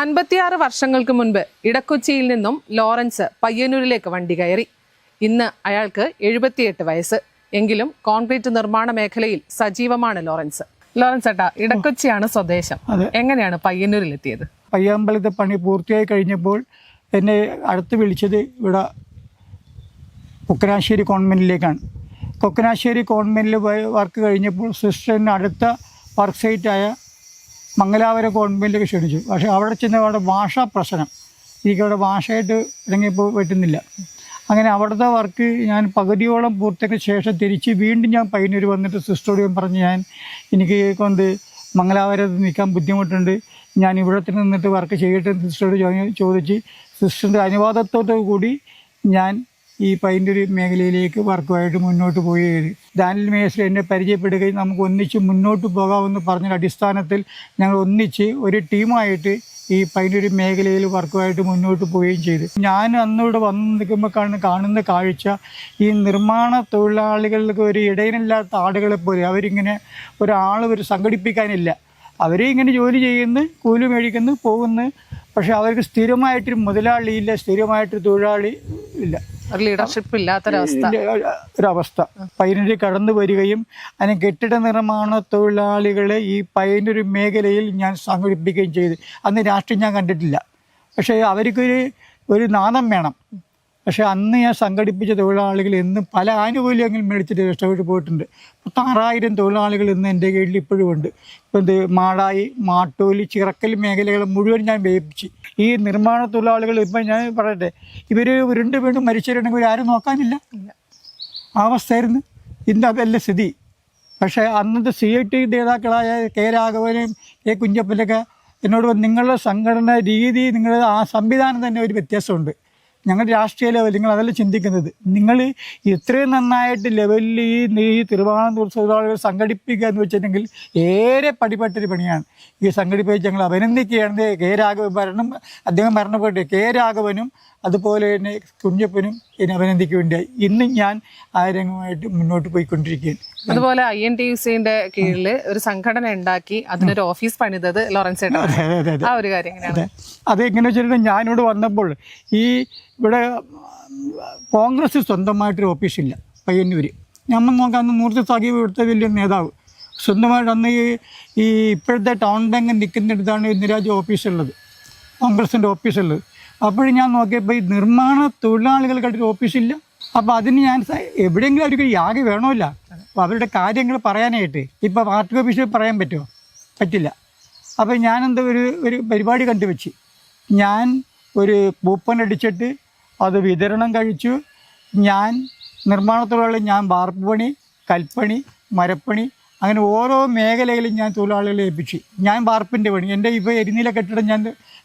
അൻപത്തിയാറ് വർഷങ്ങൾക്ക് മുൻപ് ഇടക്കൊച്ചിയിൽ നിന്നും ലോറൻസ് പയ്യന്നൂരിലേക്ക് വണ്ടി കയറി. ഇന്ന് അയാൾക്ക് എഴുപത്തിയെട്ട് വയസ്സ്. എങ്കിലും കോൺക്രീറ്റ് നിർമ്മാണ മേഖലയിൽ സജീവമാണ് ലോറൻസ്. ലോറൻസ് ഏട്ടാ ഇടക്കൊച്ചിയാണ് സ്വദേശം. എങ്ങനെയാണ് പയ്യന്നൂരിൽ എത്തിയത് പയ്യാമ്പലത്തെ പണി പൂർത്തിയായി കഴിഞ്ഞപ്പോൾ എന്നെ അടുത്ത് വിളിച്ചത് ഇവിടെ കൊക്കനാശ്ശേരി കോൺവെന്റിലേക്കാണ് കൊക്കനാശ്ശേരി കോൺവെന്റിൽ വർക്ക് കഴിഞ്ഞപ്പോൾ സിസ്റ്ററിന് അടുത്ത വർക്ക് സൈറ്റായ മംഗലാപുരം കോൺവെന്റിലേക്ക് ക്ഷണിച്ചു പക്ഷേ അവിടെ ചെന്ന് അവിടെ ഭാഷാ പ്രശ്നം. എനിക്കവിടെ ഭാഷയായിട്ട് ഇറങ്ങിയപ്പോൾ പറ്റുന്നില്ല. അങ്ങനെ അവിടുത്തെ വർക്ക് ഞാൻ പകുതിയോളം പൂർത്തിയാക്കിയ ശേഷം തിരിച്ച് വീണ്ടും ഞാൻ പയ്യന്നൂർ വന്നിട്ട് സിസ്റ്റോഡിയം പറഞ്ഞ് ഞാൻ എനിക്ക് കൊണ്ട് മംഗലാപുരത്ത് നിൽക്കാൻ ബുദ്ധിമുട്ടുണ്ട്. ഞാൻ ഇവിടെ തന്നെ നിന്നിട്ട് വർക്ക് ചെയ്തിട്ട് സിസ്റ്ററോട് ചോദിച്ച് സിസ്റ്ററിന്റെ അനുവാദത്തോടു കൂടി ഞാൻ ഈ പൈന്റൊരു മേഖലയിലേക്ക് വർക്കുമായിട്ട് മുന്നോട്ട് പോയി ഡാനിൽ മേസ്ലി എന്നെ പരിചയപ്പെടുകയും നമുക്ക് ഒന്നിച്ച് മുന്നോട്ട് പോകാമെന്ന് പറഞ്ഞ അടിസ്ഥാനത്തിൽ ഞങ്ങൾ ഒന്നിച്ച് ഒരു ടീമായിട്ട് ഈ പൈന്റൊരു മേഖലയിൽ വർക്കുമായിട്ട് മുന്നോട്ട് പോവുകയും ചെയ്തു. ഞാൻ അന്നിവിടെ വന്ന് നിൽക്കുമ്പോൾ കാണുന്ന കാണുന്ന കാഴ്ച ഈ നിർമ്മാണ തൊഴിലാളികൾക്ക് ഒരു ഇടയിലില്ലാത്ത ആളുകളെ പോലെ അവരിങ്ങനെ ഒരാൾ ഒരു സംഘടിപ്പിക്കാനില്ല. അവരെ ഇങ്ങനെ ജോലി ചെയ്യുന്നു കൂലി മേടിക്കുന്നു പോകുന്നു. പക്ഷേ അവർക്ക് സ്ഥിരമായിട്ടൊരു മുതലാളിയില്ല സ്ഥിരമായിട്ടൊരു തൊഴിലാളി ഇല്ല. ഒരു ലീഡർഷിപ്പ് ഇല്ലാത്തൊരവസ്ഥ. ഇല്ല, ഒരവസ്ഥ. പൈനരി കടന്നു വരികയും അതിന് കെട്ടിട നിർമ്മാണ തൊഴിലാളികളെ ഈ പൈനൊരു മേഖലയിൽ ഞാൻ സംഘടിപ്പിക്കുകയും ചെയ്തു. അന്ന് രാഷ്ട്രീയം ഞാൻ കണ്ടിട്ടില്ല. പക്ഷേ അവർക്കൊരു ഒരു നാണം വേണം. പക്ഷേ അന്ന് ഞാൻ സംഘടിപ്പിച്ച തൊഴിലാളികൾ ഇന്ന് പല ആനുകൂല്യങ്ങളും മേടിച്ചിട്ട് രക്ഷപ്പെട്ടു പോയിട്ടുണ്ട്. പത്താറായിരം തൊഴിലാളികൾ ഇന്ന് എന്റെ കീഴിൽ ഇപ്പോഴും ഉണ്ട്. ഇപ്പം ഇത് മാടായി മാട്ടൂലി ചിറക്കൽ മേഖലകൾ മുഴുവൻ ഞാൻ വേപ്പിച്ച് ഈ നിർമ്മാണ തൊഴിലാളികൾ ഇപ്പം ഞാൻ പറയട്ടെ ഇവർ ഉരുണ്ട് വീണ്ടും മരിച്ചിട്ടുണ്ടെങ്കിൽ ആരും നോക്കാനില്ല. ആ അവസ്ഥയായിരുന്നു ഇന്ന് അതല്ല സ്ഥിതി. പക്ഷേ അന്നത്തെ സി ഐ ടി നേതാക്കളായ കെ രാഘവനും കെ കുഞ്ഞപ്പനൊക്കെ എന്നോട് നിങ്ങളുടെ സംഘടന രീതി നിങ്ങളുടെ ആ സംവിധാനം തന്നെ ഒരു വ്യത്യാസമുണ്ട്. ഞങ്ങളുടെ രാഷ്ട്രീയ ലെവൽ നിങ്ങൾ അതല്ല ചിന്തിക്കുന്നത്? നിങ്ങൾ ഇത്രയും നന്നായിട്ട് ലെവലിൽ ഈ തിരുവനന്തപുരം തൊഴിലാളികൾ സംഘടിപ്പിക്കുക എന്ന് വെച്ചിട്ടുണ്ടെങ്കിൽ ഏറെ പടിപ്പെട്ടൊരു പണിയാണ്. ഈ സംഘടിപ്പിച്ച് ഞങ്ങൾ അഭിനന്ദിക്കുകയാണ്. കെ രാഘവൻ ഭരണം അദ്ദേഹം മരണപ്പെട്ടു കെ രാഘവനും അതുപോലെ തന്നെ കുഞ്ഞപ്പനും എന്നെ അഭിനന്ദിക്കുകയുണ്ടായി ഇന്നും ഞാൻ ആ രംഗമായിട്ട് മുന്നോട്ട് പോയിക്കൊണ്ടിരിക്കുകയാണ്. അതുപോലെ ഐ എൻ ടി യു സിന്റെ കീഴിൽ ഒരു സംഘടന ഉണ്ടാക്കി അതിനൊരു ഓഫീസ് പണിതത് ലോറൻസ് അതെ അതെ അതെ ആ ഒരു കാര്യം അതെ. അതെങ്ങനെ വെച്ചിട്ടുണ്ടെങ്കിൽ ഞാനിവിടെ വന്നപ്പോൾ ഈ ഇവിടെ കോൺഗ്രസ് സ്വന്തമായിട്ടൊരു ഓഫീസില്ല പയ്യന്നൂര്. നമ്മൾ നോക്കാം അന്ന് മൂർത്തി സാഹിബ് ഇവിടുത്തെ വലിയ നേതാവ്. സ്വന്തമായിട്ട് അന്ന് ഈ ഈ ഇപ്പോഴത്തെ ടൗൺ ബാങ്ക് നിൽക്കുന്നിടത്താണ് ഇന്ദിരാജ് ഓഫീസുള്ളത് കോൺഗ്രസിന്റെ ഓഫീസുള്ളത്. അപ്പോഴും ഞാൻ നോക്കിയപ്പോൾ ഈ നിർമ്മാണ തൊഴിലാളികൾക്കായിട്ടൊരു ഓഫീസില്ല. അപ്പോൾ അതിന് ഞാൻ എവിടെയെങ്കിലും അവർക്ക് യാഗ വേണമല്ല അപ്പോൾ അവരുടെ കാര്യങ്ങൾ പറയാനായിട്ട് ഇപ്പോൾ പാർട്ടി ഓഫീസിൽ പറയാൻ പറ്റുമോ? പറ്റില്ല. അപ്പോൾ ഞാനെന്താ ഒരു ഒരു പരിപാടി കണ്ടുവച്ച്. ഞാൻ ഒരു കൂപ്പൺ അടിച്ചിട്ട് അത് വിതരണം കഴിച്ചു. ഞാൻ നിർമ്മാണ ഞാൻ വാർപ്പ് പണി കൽപ്പണി മരപ്പണി അങ്ങനെ ഓരോ മേഖലയിലും ഞാൻ തൊഴിലാളികളെ ഏൽപ്പിച്ചു. ഞാൻ വാർപ്പിന്റെ പണി. എന്റെ ഇപ്പോൾ എരിനില കെട്ടിടം ഞാൻ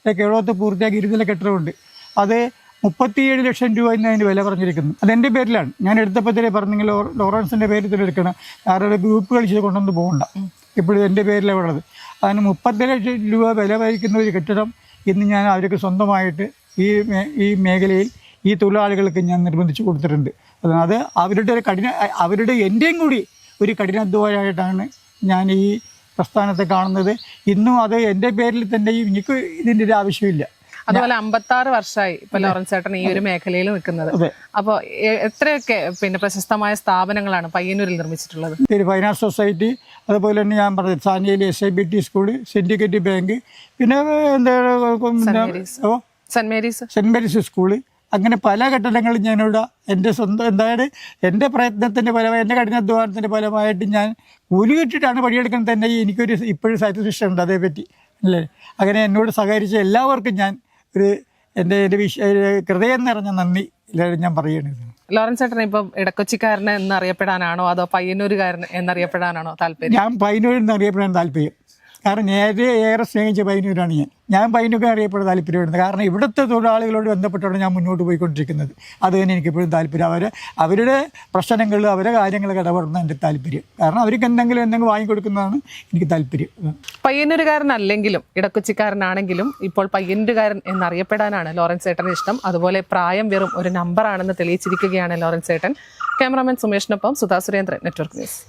കേരളത്തിൽ പൂർത്തിയാക്കി ഇരുനില കെട്ടിടമുണ്ട്. അത് മുപ്പത്തിയേഴ് ലക്ഷം രൂപ എന്ന് അതിന് വില പറഞ്ഞിരിക്കുന്നു. അതെന്റെ പേരിലാണ്. ഞാൻ എടുത്തപ്പോഴത്തേ പറഞ്ഞെങ്കിൽ ലോറൻസിന്റെ പേരിൽ തന്നെ എടുക്കണം ആരുടെ ഗ്രൂപ്പ് കളിച്ചത് കൊണ്ടൊന്നും പോകണ്ട. ഇപ്പോഴും എന്റെ പേരിലാണ് ഉള്ളത്. അതിന് മുപ്പത്തി ലക്ഷം രൂപ വില വഹിക്കുന്ന ഒരു കെട്ടിടം ഇന്ന് ഞാൻ അവർക്ക് സ്വന്തമായിട്ട് ഈ ഈ മേഖലയിൽ ഈ തൊഴിലാളികൾക്ക് ഞാൻ നിർബന്ധിച്ച് കൊടുത്തിട്ടുണ്ട്. അത് അവരുടെ ഒരു കഠിന അവരുടെ എന്റെയും കൂടി ഒരു കഠിനാധ്വാനമായിട്ടാണ് ഞാൻ ഈ പ്രസ്ഥാനത്തെ കാണുന്നത്. ഇന്നും അത് എന്റെ പേരിൽ തന്നെ എനിക്ക് ഇതിന്റെ ഒരു ആവശ്യമില്ല. അതുപോലെ അമ്പത്തി ആറ് വർഷമായി ഇപ്പൊ ലോറൻസ് ചേട്ടൻ ഈ ഒരു മേഖലയിൽ നിൽക്കുന്നത്. അപ്പോൾ എത്രയൊക്കെ പിന്നെ പ്രശസ്തമായ സ്ഥാപനങ്ങളാണ് പയ്യന്നൂരിൽ നിർമ്മിച്ചിട്ടുള്ളത്? ഫൈനാൻസ് സൊസൈറ്റി അതുപോലെ തന്നെ ഞാൻ പറഞ്ഞത് സാനിയയിലെ S I B T school syndicate bank പിന്നെ എന്താ saint Mary's saint Mary's school അങ്ങനെ പല ഘട്ടങ്ങളും ഞാനിവിടെ എന്റെ സ്വന്തം എന്തായാലും എന്റെ പ്രയത്നത്തിന്റെ ഫലമായി എന്റെ കഠിനാധ്വാനത്തിന്റെ ഫലമായിട്ട് ഞാൻ കൂലി കിട്ടിയിട്ടാണ് പണിയെടുക്കുന്നത്. തന്നെ എനിക്കൊരു ഇപ്പോഴും സാറ്റിസ്ഫാക്ഷൻ ഉണ്ട് അതേപറ്റി. അല്ലേ? അങ്ങനെ എന്നോട് സഹകരിച്ച എല്ലാവർക്കും ഞാൻ ഒരു എന്റെ എന്റെ വിഷ ഹൃദയം നിറഞ്ഞ നന്ദി എല്ലാവരും ഞാൻ പറയുന്നത് ലോറൻസ് ചേട്ടൻ ഇപ്പം ഇടക്കൊച്ചിക്കാരൻ എന്നറിയപ്പെടാനാണോ അതോ പയ്യന്നൂരുകാരൻ എന്നറിയപ്പെടാനാണോ താല്പര്യം? ഞാൻ പയ്യന്നൂരിൽ നിന്ന് അറിയപ്പെടാൻ താല്പര്യം. കാരണം നേരെ ഏറെ സ്നേഹിച്ച പൈനൂരാണ് ഞാൻ. ഞാൻ പൈനൂരിൽ അറിയപ്പെടാൻ താല്പര്യപ്പെടുന്നത്. കാരണം ഇവിടുത്തെ തൊഴിലാളികളോട് ബന്ധപ്പെട്ടാണ് ഞാൻ മുന്നോട്ട് പോയിക്കൊണ്ടിരിക്കുന്നത്. അത് തന്നെ എനിക്കിപ്പോഴും താല്പര്യം. അവർ അവരുടെ പ്രശ്നങ്ങൾ അവരുടെ കാര്യങ്ങളൊക്കെ ഇടപെടുന്ന എന്റെ താല്പര്യം. കാരണം അവർക്ക് എന്തെങ്കിലും എന്തെങ്കിലും വാങ്ങിക്കൊടുക്കുന്നതാണ് എനിക്ക് താല്പര്യം. പയ്യന്നൂരുകാരനല്ലെങ്കിലും ഇടക്കൊച്ചിക്കാരനാണെങ്കിലും ഇപ്പോൾ പയ്യന്നൂരുകാരൻ എന്നറിയപ്പെടാനാണ് ലോറൻസ് ചേട്ടന് ഇഷ്ടം. അതുപോലെ പ്രായം വെറും ഒരു നമ്പറാണെന്ന് തെളിയിച്ചിരിക്കുകയാണ് ലോറൻസ് ചേട്ടൻ ക്യാമറാമാൻ സുമേഷിനൊപ്പം സുധാ സുരേന്ദ്രൻ നെറ്റ്വർക്ക് ന്യൂസ്.